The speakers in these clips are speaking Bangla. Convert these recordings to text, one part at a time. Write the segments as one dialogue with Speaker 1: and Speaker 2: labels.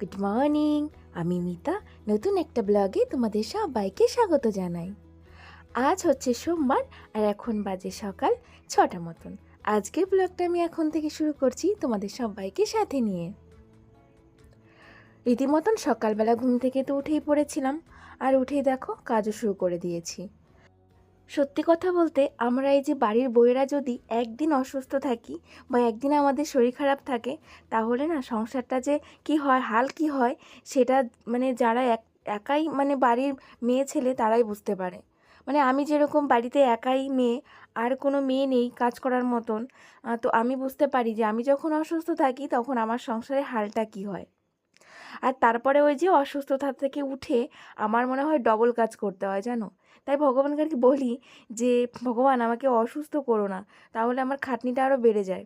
Speaker 1: গুড মর্নিং আমি মিতা, নতুন একটা ব্লগে তোমাদের সবাইকে স্বাগত জানাই। আজ হচ্ছে সোমবার আর এখন বাজে সকাল ছটা মতন। আজকের ব্লগটা আমি এখন থেকে শুরু করছি তোমাদের সবাইকে সাথে নিয়ে। রীতিমতন সকালবেলা ঘুম থেকে তো উঠেই পড়েছিলাম। আর উঠেই দেখো, কাজও শুরু করে দিয়েছি। সত্যি কথা বলতে, আমরা এই যে বাড়ির বউয়েরা যদি একদিন অসুস্থ থাকি বা একদিন আমাদের শরীর খারাপ থাকে, তাহলে না সংসারটা যে কি হয়, হাল কি হয়, সেটা মানে যারা এক, একাই মানে বাড়ির মেয়ে ছেলে তারাই বুঝতে পারে। মানে আমি যেরকম বাড়িতে একাই মেয়ে, আর কোনো মেয়ে নেই কাজ করার মতন তো আমি বুঝতে পারি যে আমি যখন অসুস্থ থাকি তখন আমার সংসারের হালটা কি হয়। আর তারপরে ওই যে অসুস্থতা থেকে উঠে আমার মনে হয় ডবল কাজ করতে হয়, জানো? তাই ভগবানকে আর কি বলি যে, ভগবান, আমাকে অসুস্থ করো না, তাহলে আমার খাটনিটা আরও বেড়ে যায়।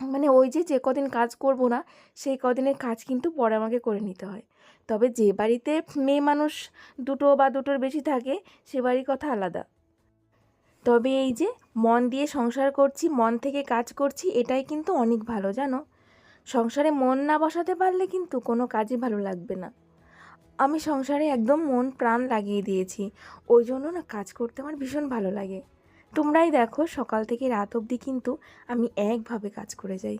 Speaker 1: মানে ওই যে যে কদিন কাজ করব না, সেই কদিনের কাজ কিন্তু পরে আমাকে করে নিতে হয়। তবে যে বাড়িতে মেয়ে মানুষ দুটো বা দুটোর বেশি থাকে, সে বাড়ির কথা আলাদা। তবে এই যে, মন দিয়ে সংসার করছি, মন থেকে কাজ করছি, এটাই কিন্তু অনেক ভালো, জানো? সংসারে মন না বসাতে পারলে কিন্তু কোনো কাজই ভালো লাগবে না। আমি সংসারে একদম মন প্রাণ লাগিয়ে দিয়েছি। ওই জন্য না কাজ করতে আমার ভীষণ ভালো লাগে। তোমরাই দেখো সকাল থেকে রাত অবধি কিন্তু আমি একভাবে কাজ করে যাই।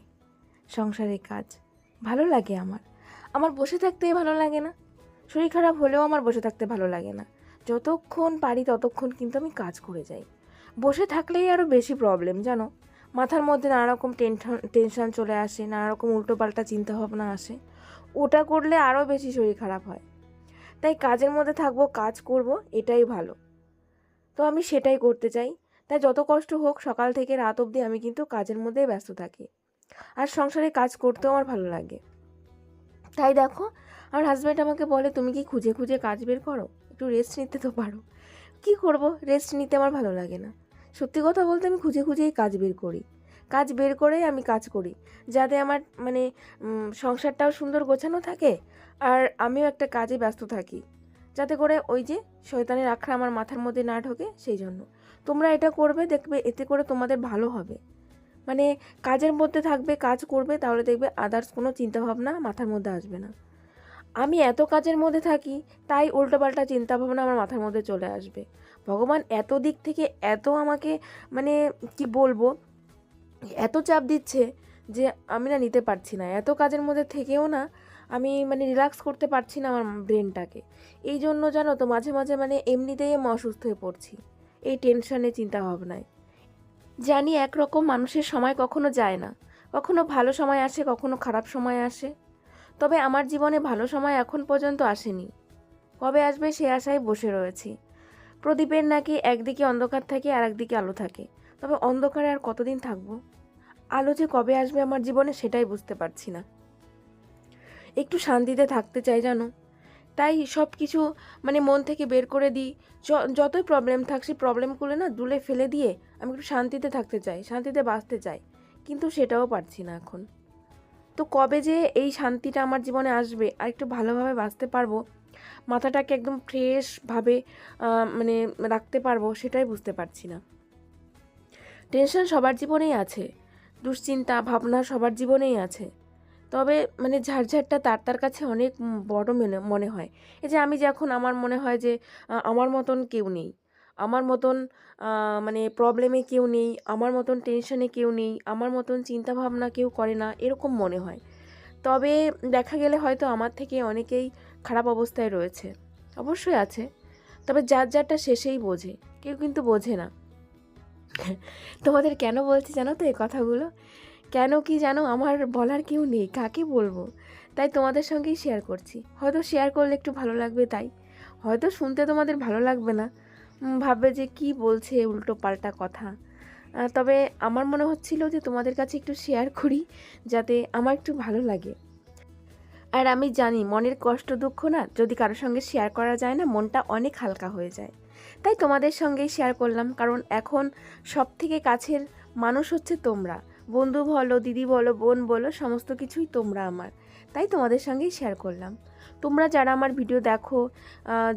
Speaker 1: সংসারের কাজ ভালো লাগে আমার। আমার বসে থাকতেই ভালো লাগে না। শরীর খারাপ হলেও আমার বসে থাকতে ভালো লাগে না। যতক্ষণ পারি ততক্ষণ কিন্তু আমি কাজ করে যাই। বসে থাকলেই আরও বেশি প্রবলেম জানো? মাথার মধ্যে নানা রকম টেনশন টেনশন চলে আসে নানা রকম উল্টোপাল্টা চিন্তাভাবনা আসে। ওটা করলে আরও বেশি শরীর খারাপ হয়। তাই কাজের মধ্যে থাকব, কাজ করব, এটাই ভালো। তো আমি সেটাই করতে চাই। তাই যত কষ্ট হোক, সকাল থেকে রাত অবধি আমি কিন্তু কাজের মধ্যেই ব্যস্ত থাকি। আর সংসারে কাজ করতেও আমার ভালো লাগে। তাই দেখো, আমার হাজব্যান্ড আমাকে বলে, তুমি কি খুঁজে খুঁজে কাজ বের করো? একটু রেস্ট নিতে তো পারো। কি করব? রেস্ট নিতে আমার ভালো লাগে না। সত্যি কথা বলতে আমি খুঁজে খুঁজেই কাজ বের করি। কাজ বের করেই আমি কাজ করি। যাতে আমার মানে সংসারটাও সুন্দর গোছানো থাকে আর আমিও একটা কাজে ব্যস্ত থাকি, যাতে করে ওই যে শয়তানের আখড়া আমার মাথার মধ্যে না ঢোকে সেই জন্য। তোমরা এটা করবে, দেখবে এতে করে তোমাদের ভালো হবে। মানে কাজের মধ্যে থাকবে, কাজ করবে, তাহলে দেখবে আদার্স কোনো চিন্তাভাবনা মাথার মধ্যে আসবে না। আমি এত কাজের মধ্যে থাকি, তাই উল্টোপাল্টা চিন্তাভাবনা আমার মাথার মধ্যে চলে আসবে। ভগবান এত দিক থেকে এত আমাকে মানে কি বলব, এত চাপ দিচ্ছে যে আমি না নিতে পারছি না। এত কাজের মধ্যে থেকেও না আমি মানে রিল্যাক্স করতে পারছি না আমার ব্রেনটাকে এই জন্য জানো তো মাঝে মাঝে মানে এমনিতেই আমি অসুস্থ হয়ে পড়ছি। এই টেনশনে চিন্তা ভাবনায় জানি একরকম মানুষের সময় কখনো যায় না। কখনো ভালো সময় আসে, কখনো খারাপ সময় আসে। তবে আমার জীবনে ভালো সময় এখন পর্যন্ত আসেনি। কবে আসবে সে আশায় বসে রয়েছি। প্রদীপের নাকি একদিকে অন্ধকার থাকে আর একদিকে আলো থাকে। তবে অন্ধকারে আর কতদিন থাকব? আলো যে কবে আসবে আমার জীবনে সেটাই বুঝতে পারছি না। একটু শান্তিতে থাকতে চাই জানো। তাই সব কিছু মানে মন থেকে বের করে দিই। যতই প্রবলেম থাক, সেই প্রবলেমগুলো না দুলে ফেলে দিয়ে আমি একটু শান্তিতে থাকতে চাই, শান্তিতে বাঁচতে চাই। কিন্তু সেটাও পারছি না এখন। তো কবে যে এই শান্তিটা আমার জীবনে আসবে, আর একটু ভালোভাবে বাঁচতে পারব, মাথাটাকে একদম ফ্রেশভাবে মানে রাখতে পারব, সেটাই বুঝতে পারছি না। টেনশন সবার জীবনেই আছে, দুশ্চিন্তা, ভাবনা সবার জীবনেই আছে। তবে মানে ঝাড়ঝাড়টা তার তার কাছে অনেক বড় মনে মনে হয়। এই যে আমি যখন আমার মনে হয় যে আমার মতন কেউ নেই, আমার মতন মানে প্রবলেমে কেউ নেই, আমার মতন টেনশনে কেউ নেই, আমার মতন চিন্তা ভাবনা কেউ করে না, এরকম মনে হয়। তবে দেখা গেলে হয়তো আমার থেকে অনেকেই খারাপ অবস্থায় রয়েছে, অবশ্যই আছে। তবে যার যারটা শেষেই বোঝে, কেউ কিন্তু বোঝে না। তোমাদের কেন বলছি জানো তো এই কথাগুলো? কেন কি জানো আমার বলার কেউ নেই, কাকে বলব? তাই তোমাদের সঙ্গেই শেয়ার করছি। হয়তো শেয়ার করলে একটু ভালো লাগবে তাই। হয়তো শুনতে তোমাদের ভালো লাগবে না। ভাববে যে কি বলছে উল্টো পাল্টা কথা। তবে আমার মনে হচ্ছিল যে তোমাদের কাছে একটু শেয়ার করি, যাতে আমার একটু ভালো লাগে। আর আমি জানি মনের কষ্ট দুঃখ না যদি কারোর সঙ্গে শেয়ার করা যায় না, মনটা অনেক হালকা হয়ে যায়। তাই তোমাদের সঙ্গেই শেয়ার করলাম, কারণ এখন সব থেকে কাছের মানুষ হচ্ছে তোমরা। বন্ধু বলো, দিদি বলো, বোন বলো, সমস্ত কিছুই তোমরা আমার। তাই তোমাদের সঙ্গেই শেয়ার করলাম। তোমরা যারা আমার ভিডিও দেখো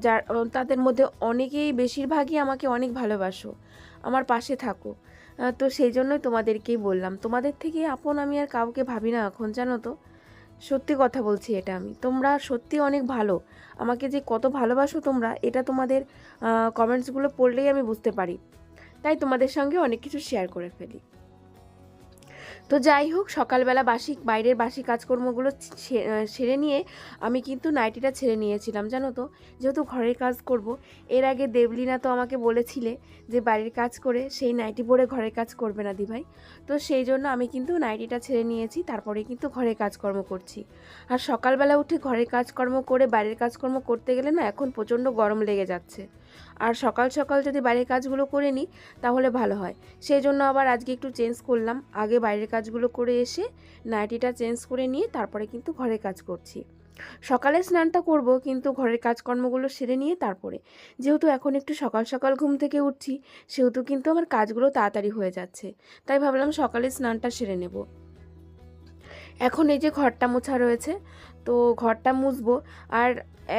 Speaker 1: যার তাদের মধ্যে অনেকেই বেশিরভাগই আমাকে অনেক ভালোবাসো। আমার পাশে থাকো। তো সেই জন্যই তোমাদেরকেই বললাম। তোমাদের থেকে আপন আমি আর কাউকে ভাবি না এখন, জানো তো? সত্যি কথা বলছি এটা আমি। তোমরা সত্যি অনেক ভালো। আমাকে যে কত ভালোবাসো তোমরা, এটা তোমাদের কমেন্টসগুলো পড়লেই আমি বুঝতে পারি। তাই তোমাদের সঙ্গে অনেক কিছু শেয়ার করে ফেলি। তো যাই হোক, সকালবেলা বাসি বাইরের বাসি কাজকর্মগুলো সেরে নিয়ে আমি কিন্তু নাইটিটা ছেড়ে নিয়েছিলাম, জানো তো। যেহেতু ঘরের কাজ করব, এর আগে দেবলিনা তো আমাকে বলেছিলে যে বাড়ির কাজ করে সেই নাইটি পরে ঘরের কাজ করবে না দিভাই। তো সেই জন্য আমি কিন্তু নাইটিটা ছেড়ে নিয়েছি, তারপরে কিন্তু ঘরের কাজকর্ম করছি। আর সকালবেলা উঠে ঘরের কাজকর্ম করে বাইরের কাজকর্ম করতে গেলে না এখন প্রচণ্ড গরম লেগে যাচ্ছে। আর সকাল সকাল যদি বাইরের কাজগুলো করে নিই, তাহলে ভালো হয়। সেই জন্য আবার আজকে একটু চেঞ্জ করলাম। আগে বাইরের কাজগুলো করে এসে নাইটিটা চেঞ্জ করে নিয়ে তারপরে কিন্তু ঘরের কাজ করছি। সকালে স্নানটা করব, কিন্তু ঘরের কাজকর্মগুলো সেরে নিয়ে তারপরে। যেহেতু এখন একটু সকাল সকাল ঘুম থেকে উঠছি, সেহেতু কিন্তু আমার কাজগুলো তাড়াতাড়ি হয়ে যাচ্ছে। তাই ভাবলাম সকালে স্নানটা সেরে নেব। এখন এই যে ঘরটা মোছা রয়েছে, তো ঘরটা মুছবো। আর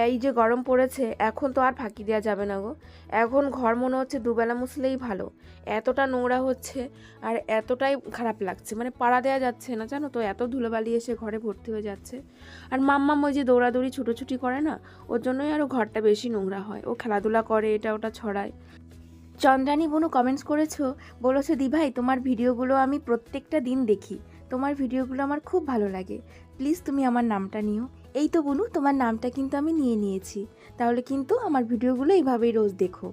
Speaker 1: এই যে গরম পড়েছে, এখন তো আর ফাঁকি দেওয়া যাবে না গো। এখন ঘর মনে হচ্ছে দুবেলা মুছলেই ভালো। এতটা নোংরা হচ্ছে আর এতটাই খারাপ লাগছে। মানে পাড়া দেওয়া যাচ্ছে না, জানো তো? এত ধুলোবালি এসে ঘরে ভর্তি হয়ে যাচ্ছে। আর মাম্মাম ওই যে দৌড়াদৌড়ি ছুটোছুটি করে না, ওর জন্যই আরও ঘরটা বেশি নোংরা হয়। ও খেলাধুলা করে, এটা ওটা ছড়ায়। চন্দ্রানী, বনু কমেন্টস করেছ? বলেছ, দিভাই, তোমার ভিডিওগুলো আমি প্রত্যেকটা দিন দেখি। তোমার ভিডিওগুলো আমার খুব ভালো লাগে। প্লিজ তুমি আমার নামটা নিও। এই তো বনু, তোমার নামটা কিন্তু আমি নিয়ে নিয়েছি। তাহলে কিন্তু আমার ভিডিওগুলো এইভাবেই রোজ দেখো।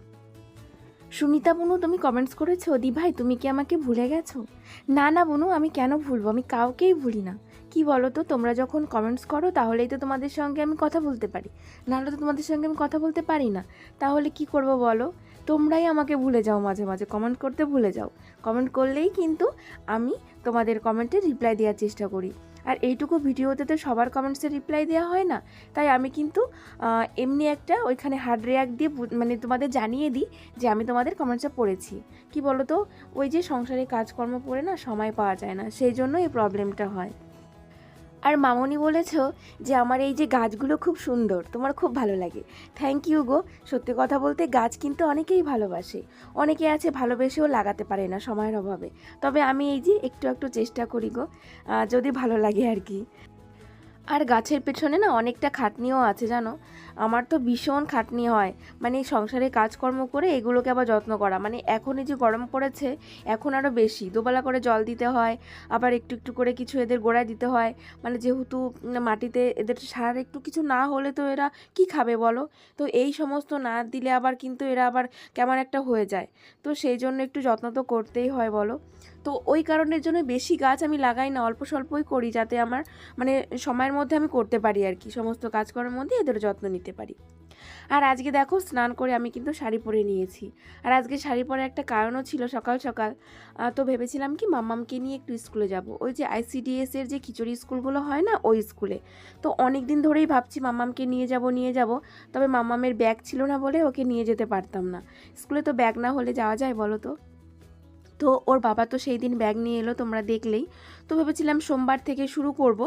Speaker 1: সুনিতা বনু, তুমি কমেন্টস করেছ দি ভাই, তুমি কি আমাকে ভুলে গেছো? না না বনু, আমি কেন ভুলবো? আমি কাউকেই ভুলি না। কি বলো তো তোমরা যখন কমেন্টস করো, তাহলেই তো তোমাদের সঙ্গে আমি কথা বলতে পারি। নাহলে তো তোমাদের সঙ্গে আমি কথা বলতে পারি না। তাহলে কি করব বলো? তোমরাই আমাকে ভুলে যাও মাঝে মাঝে। কমেন্ট করতে ভুলে যাও। কমেন্ট করলেই কিন্তু আমি তোমাদের কমেন্টে রিপ্লাই দেওয়ার চেষ্টা করি। আর এইটুকু ভিডিওতে তো সবার কমেন্টসে রিপ্লাই দেওয়া হয় না। তাই আমি কিন্তু এমনি একটা ওইখানে হার্ড রিয়াক্ট দিয়ে মানে তোমাদের জানিয়ে দিই যে আমি তোমাদের কমেন্টসে পড়েছি। কি বলো তো ওই যে সংসারে কাজকর্ম পড়ে না সময় পাওয়া যায় না। সেই জন্য এই প্রবলেমটা হয়। আর মামনি বলেছ যে আমার এই যে গাছগুলো খুব সুন্দর, তোমার খুব ভালো লাগে। থ্যাংক ইউ গো। সত্যি কথা বলতে গাছ কিন্তু অনেকেই ভালোবাসে। অনেকে আছে ভালোবেসেও লাগাতে পারে না সময়ের অভাবে। তবে আমি এই যে একটু একটু চেষ্টা করি গো যদি ভালো লাগে আর কি। আর গাছের পেছনে না অনেকটা খাটনিও আছে, জানো? আমার তো ভীষণ খাটনি হয়। মানে সংসারে কাজকর্ম করে এগুলোকে আবার যত্ন করা। মানে এখন এই যে গরম পড়েছে, এখন আরও বেশি। দুবেলা করে জল দিতে হয়, আবার একটু একটু করে কিছু এদের গোড়ায় দিতে হয়। মানে যেহেতু মাটিতে এদের সার একটু কিছু না হলে তো এরা কি খাবে বলো? তো এই সমস্ত না দিলে আবার কিন্তু এরা আবার কেমন একটা হয়ে যায়। তো সেই জন্য একটু যত্ন তো করতেই হয় বলো। তো ওই কারণের জন্য বেশি গাছ আমি লাগাই না, অল্প স্বল্পই করি যাতে আমার মানে সময়ের মধ্যে আমি করতে পারি আর কি, সমস্ত কাজ করার মধ্যে এদের যত্ন নিতে পারি। আর আজকে দেখো স্নান করে আমি কিন্তু শাড়ি পরে নিয়েছি। আর আজকে শাড়ি পরে একটা কারণও ছিল সকাল সকাল। তো ভেবেছিলাম কি মাম্মামকে নিয়ে একটু স্কুলে যাব। ওই যে আইসিডিএস এর যে খিচুড়ি স্কুলগুলো হয় না, ওই স্কুলে। তো অনেক দিন ধরেই ভাবছি মাম্মামকে নিয়ে যাব নিয়ে যাব। তবে মাম্মামের ব্যাগ ছিল না বলে ওকে নিয়ে যেতে পারতাম না। স্কুলে তো ব্যাগ না হলে যাওয়া যায় বলো তো? তো ওর বাবা তো সেই দিন ব্যাগ নিয়ে এলো, তোমরা দেখলেই। তো ভেবেছিলাম সোমবার থেকে শুরু করব।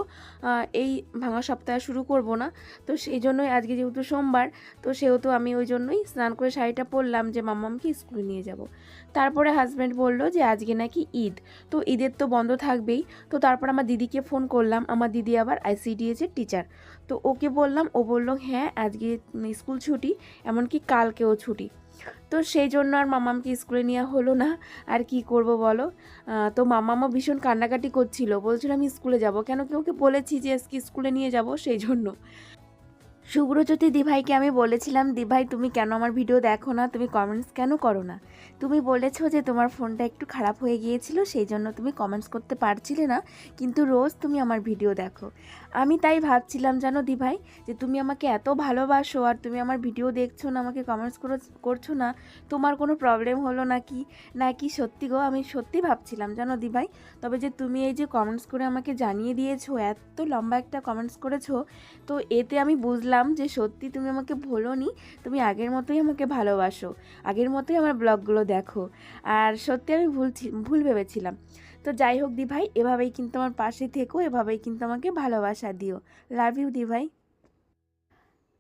Speaker 1: এই ভাঙা সপ্তাহে শুরু করব না। তো সেই জন্যই আজকে যেহেতু সোমবার, তো সেহেতু আমি ওই জন্যই স্নান করে শাড়িটা পরলাম যে মাম্মামকে স্কুলে নিয়ে যাব। তারপরে হাজব্যান্ড বলল যে, আজকে নাকি ঈদ। তো ঈদের তো বন্ধ থাকবেই। তো তারপর আমার দিদিকে ফোন করলাম। আমার দিদি আবার আইসিডিএস এর টিচার তো ওকে বললাম, ও বলল হ্যাঁ আজকে স্কুল ছুটি, এমনকি কালকেও ছুটি। তো সেই জন্য আর মামামকে স্কুলে নেওয়া হলো না। আর কি করব বলো? তো মামামা ভীষণ কান্নাকাটি করছিল। বলছিল আমি স্কুলে যাব। কেন কি ওকে বলেছি যে আজকে স্কুলে নিয়ে যাব সেই জন্য। শুভ্রজ্যোতি দিভাইকে আমি বলেছিলাম, দিভাই, তুমি কেন আমার ভিডিও দেখো না? তুমি কমেন্টস কেন করো না? তুমি বলেছ যে তোমার ফোনটা একটু খারাপ হয়ে গিয়েছিল, সেই জন্য তুমি কমেন্টস করতে পারছিলে না, কিন্তু রোজ তুমি আমার ভিডিও দেখো। আমি তাই ভাবছিলাম, জানো দিভাই, যে তুমি আমাকে এত ভালোবাসো আর তুমি আমার ভিডিও দেখছ না, আমাকে কমেন্টস করছ না, তোমার কোনো প্রবলেম হলো নাকি? নাকি সত্যি গো, আমি সত্যি ভাবছিলাম, জানো দিভাই? তবে যে তুমি এই যে কমেন্টস করে আমাকে জানিয়ে দিয়েছ, এত লম্বা একটা কমেন্টস করেছ, তো এতে আমি বুঝলাম যে, সত্যি তুমি আমাকে ভোলোনি, তুমি আগের মতোই আমাকে ভালোবাসো। আগের মতোই আমার ব্লগগুলো দেখো। আর সত্যি আমি ভুল ভুল ভেবেছিলাম। তো যাই হোক দি ভাই এভাবেই কিন্তু আমার পাশে থেকো, এভাবেই কিন্তু আমাকে ভালোবাসা দিও। লাভ ইউ দি ভাই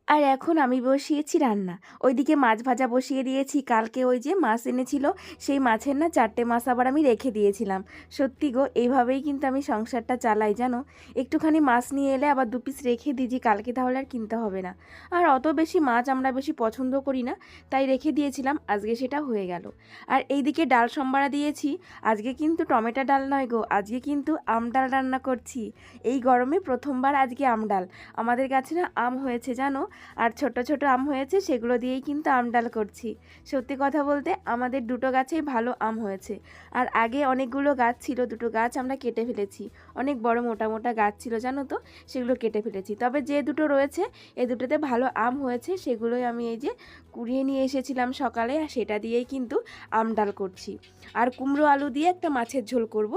Speaker 1: আর এখন আমি বসিয়েছি রান্না। ওইদিকে মাছ ভাজা বসিয়ে দিয়েছি। কালকে ওই যে মাছ এনেছিল, সেই মাছের না চারটে মাছ আবার আমি রেখে দিয়েছিলাম। সত্যি গো, এইভাবেই কিন্তু আমি সংসারটা চালাই, জানো? একটুখানি মাছ নিয়ে এলে আবার দু পিস রেখে দিয়েছি কালকে তাহলে আর কিনতে হবে না। আর অত বেশি মাছ আমরা বেশি পছন্দ করি না, তাই রেখে দিয়েছিলাম, আজকে সেটা হয়ে গেল। আর এইদিকে ডাল সম্বারা দিয়েছি, আজকে কিন্তু টমেটো ডাল নয় গো, আজকে কিন্তু আম ডাল রান্না করছি। এই গরমে প্রথমবার আজকে আম ডাল। আমাদের কাছে না আম হয়েছে, জানো? আর ছোট ছোট আম হয়েছে, সেগুলো দিয়েই কিন্তু আম ডাল করছি। সত্যি কথা বলতে আমাদের দুটো গাছেই ভালো আম হয়েছে। আর আগে অনেকগুলো গাছ ছিল, দুটো গাছ আমরা কেটে ফেলেছি। অনেক বড় মোটা মোটা গাছ ছিল, জানো তো, সেগুলো কেটে ফেলেছি। তবে যে দুটো রয়েছে, এ দুটোতে ভালো আম হয়েছে, সেগুলোই আমি এই যে কুড়িয়ে নিয়ে এসেছিলাম সকালে, আর সেটা দিয়েই কিন্তু আম ডাল করছি। আর কুমড়ো আলু দিয়ে একটা মাছের ঝোল করব।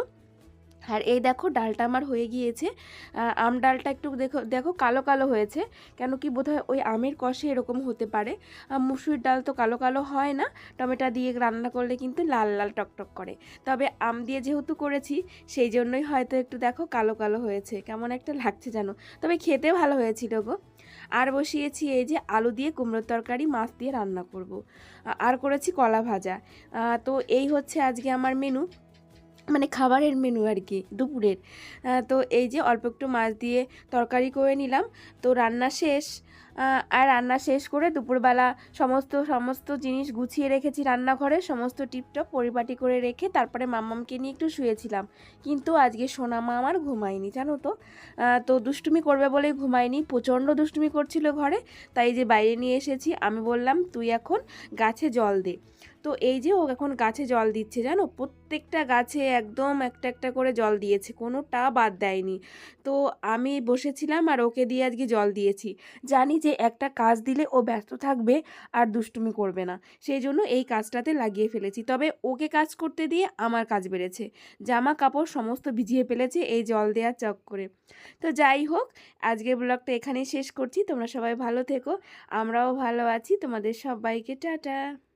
Speaker 1: আর এই দেখো ডালটা আমার হয়ে গিয়েছে। আম ডালটা একটু দেখো দেখো কালো কালো হয়েছে, কেন কি বোধহয় ওই আমের কষে এরকম হতে পারে। আর মুসুরির ডাল তো কালো কালো হয় না, টমেটো দিয়ে রান্না করলে কিন্তু লাল লাল টকটক করে। তবে আম দিয়ে যেহেতু করেছি, সেই জন্যই হয়তো একটু দেখো কালো কালো হয়েছে। কেমন একটা লাগছে জানো? তবে খেতে ভালো হয়েছিল গো। আর বসিয়েছি এই যে আলু দিয়ে কুমড়োর তরকারি, মাছ দিয়ে রান্না করব। আর করেছি কলা ভাজা। তো এই হচ্ছে আজকে আমার মেনু মানে খাবারের মেনু আর কি দুপুরের তো এই যে অল্প একটু মাছ দিয়ে তরকারি করে নিলাম। তো রান্না শেষ আর রান্না শেষ করে দুপুরবেলা সমস্ত সমস্ত জিনিস গুছিয়ে রেখেছি রান্নাঘরে, সমস্ত টিপটপ পরিপাটি করে রেখে তারপরে মাম্মামকে নিয়ে একটু শুয়েছিলাম। কিন্তু আজকে সোনা মা আমার ঘুমায়নি, জানো তো? তো দুষ্টুমি করবে বলেই ঘুমায়নি, প্রচণ্ড দুষ্টুমি করছিল ঘরে। তাই যে বাইরে নিয়ে এসেছি, আমি বললাম, তুই এখন গাছে জল দে। তো এই যে ও এখন গাছে জল দিচ্ছে, জানো? প্রত্যেকটা গাছে একদম একটা একটা করে জল দিয়েছে, কোনোটা বাদ দেয়নি। তো আমি বসেছিলাম আর ওকে দিয়ে আজকে জল দিয়েছি। জানি যে একটা কাজ দিলে ও ব্যস্ত থাকবে আর দুষ্টুমি করবে না। সেই জন্য এই কাজটাতে লাগিয়ে ফেলেছি। তবে ওকে কাজ করতে দিয়ে আমার কাজ বেড়েছে। জামা কাপড় সমস্ত ভিজিয়ে ফেলেছে এই জল দেওয়ার চক করে। তো যাই হোক আজকে ব্লগটা এখানেই শেষ করছি। তোমরা সবাই ভালো থেকো, আমরাও ভালো আছি। তোমাদের সবাইকে, টাটা।